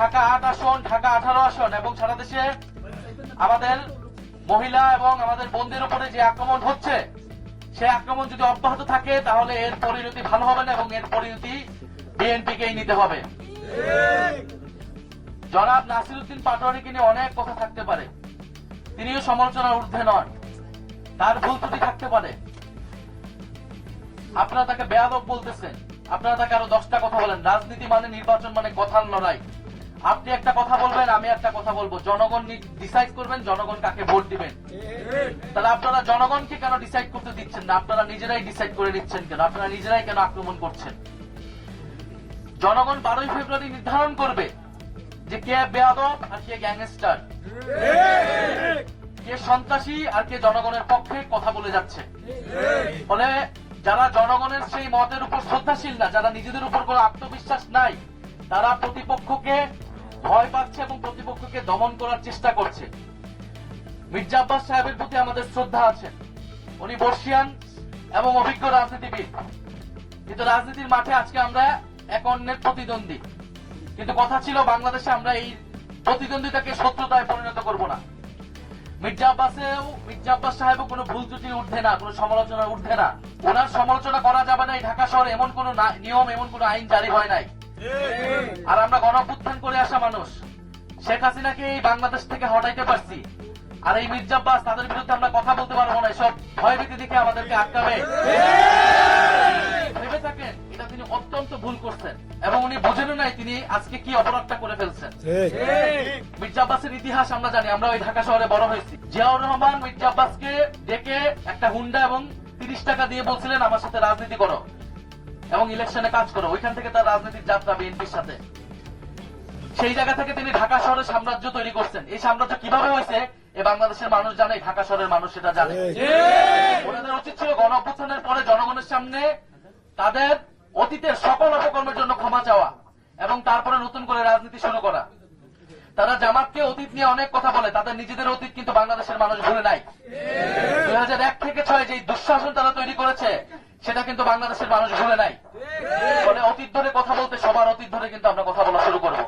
ঢাকা আট আসন, ঢাকা আঠারো আসন এবং সারা দেশে আমাদের মহিলা এবং আমাদের বোনদের উপরে যে আক্রমণ হচ্ছে, সে আক্রমণ যদি অব্যাহত থাকে, তাহলে এর পরিণতি ভালো হবে না এবং এর পরিণতি বিএনপিকেই নিতে হবে। জনাব নাসিরুদ্দিন পাটোয়ারিকে নিয়ে অনেক কথা থাকতে পারে। তিনিও সমালোচনার ঊর্ধ্বে নন। তার ভুল ত্রুটি থাকতে পারে। আপনারা তাকে বেয়াদব বলতেছেন। আপনারা তাকে আরও দশটা কথা বলেন। রাজনীতি মানে নির্বাচন মানে কথার লড়াই। আপনি একটা কথা বলবেন, আমি একটা কথা বলব। জনগণ ডিসাইড করবেন, জনগণ কাকে ভোট দিবেন। তাহলে আপনারা জনগণকে কেন ডিসাইড করতে দিচ্ছেন না? আপনারা নিজেরাই ডিসাইড করে নিচ্ছেন কেন? আপনারা নিজেরাই কেন আক্রমণ করছেন? জনগণ বারোই ফেব্রুয়ারি নির্ধারণ করবে যে কে বেয়াদব আর কে গ্যাংস্টার। কে সন্ত্রাসী আর কে জনগণের পক্ষে কথা বলে যাচ্ছে। ফলে যারা জনগণের সেই মতের উপর শ্রদ্ধাশীল না, যারা নিজেদের উপর কোনো আত্মবিশ্বাস নাই, তারা প্রতিপক্ষকে ভয় পাচ্ছে এবং প্রতিপক্ষকে দমন করার চেষ্টা করছে। মির্জা আব্বাস সাহেবের প্রতি আমাদের শ্রদ্ধা আছে। উনি বর্ষিয়ান এবং অভিজ্ঞ রাজনীতিবিদ। কিন্তু রাজনীতির মাঠে আজকে আমরা এক অন্যের প্রতিদ্বন্দ্বী। কিন্তু কথা ছিল, বাংলাদেশে আমরা এই প্রতিদ্বন্দ্বিতাকে শত্রুতায় পরিণত করব না। মির্জা আব্বাসেও, মির্জা আব্বাস সাহেবও কোনো ভুল ত্রুটির ঊর্ধ্বে না, কোনো সমালোচনার ঊর্ধ্বে না। ওনার সমালোচনা করা যাবে না এই ঢাকা শহরে, এমন কোনো নিয়ম, এমন কোনো আইন জারি হয় নাই। আর আমরা গণপুত্থান করে আসা মানুষ। শেখ হাসিনাকে এই বাংলাদেশ থেকে হটাইতে পারছি। আর এই মির্জা আব্বাস তাদের বিরুদ্ধে আমরা কথা বলতে পারব না এসব ভয়ভীতি দেখে আমাদেরকে আটকাবে। ভেবে থাকেন এটা তিনি অত্যন্ত ভুল করছেন এবং উনি বুঝেনও নাই তিনি আজকে কি অপরাধটা করে ফেলছেন। মির্জা আব্বাসের ইতিহাস আমরা জানি আমরা ওই ঢাকা শহরে বড় হয়েছি। জিয়াউর রহমান মির্জা আব্বাসকে ডেকে একটা হুন্ডা এবং তিরিশ টাকা দিয়ে বলছিলেন আমার সাথে রাজনীতি করো। এবং ইলেকশনে কাজ করো ওইখান থেকে তার রাজনীতির যাত্রা বিএনপির সাথে। সেই জায়গা থেকে তিনি ঢাকা শহরের সাম্রাজ্য তৈরি করছেন। এই সাম্রাজ্য কীভাবে হয়েছে? এ বাংলাদেশের মানুষ জানে ঢাকা শহরের মানুষ সেটা জানে। ওনাদের উচিত ছিল গণ অভ্যুত্থানের পরে জনগণের সামনে তাদের অতীতের সকল অপকর্মের জন্য ক্ষমা চাওয়া এবং তারপরে নতুন করে রাজনীতি শুরু করা। তারা জামাতকে অতীত নিয়ে অনেক কথা বলে তাদের নিজেদের অতীত কিন্তু বাংলাদেশের মানুষ ভুলে নাই। দুই হাজার এক থেকে ছয় যে দুঃশাসন তারা তৈরি করেছে সেটা কিন্তু বাংলাদেশের মানুষ ভুলে নাই। ফলে অতীত ধরে কথা বলতে সবার অতীত ধরে কিন্তু আমরা কথা বলা শুরু করব।